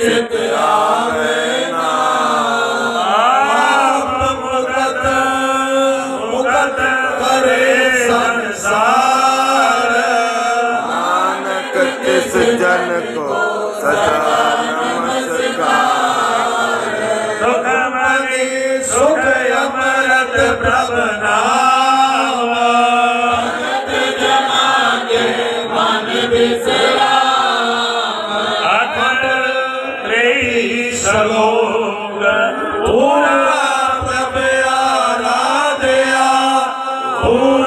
ਨਿਤ ਆਵੇ ਨਾਮ ਆਪ ਮੁਕਤ ਮੁਕਤ ਕਰੇ ਸੰਸਾਰ। ਨਾਨਕ ਤਿਸ ਜਨ ਕੋ ਸਦਾ ਨਮਸਕਾਰ। ਸੁਖ ਮਨੀ, ਸੁਖ ਅਮਰਤ ਪ੍ਰਭ ਸਰੋਗ ਓਰਾ ਪ੍ਰਭ ਆਰਾਧਿਆ ਓ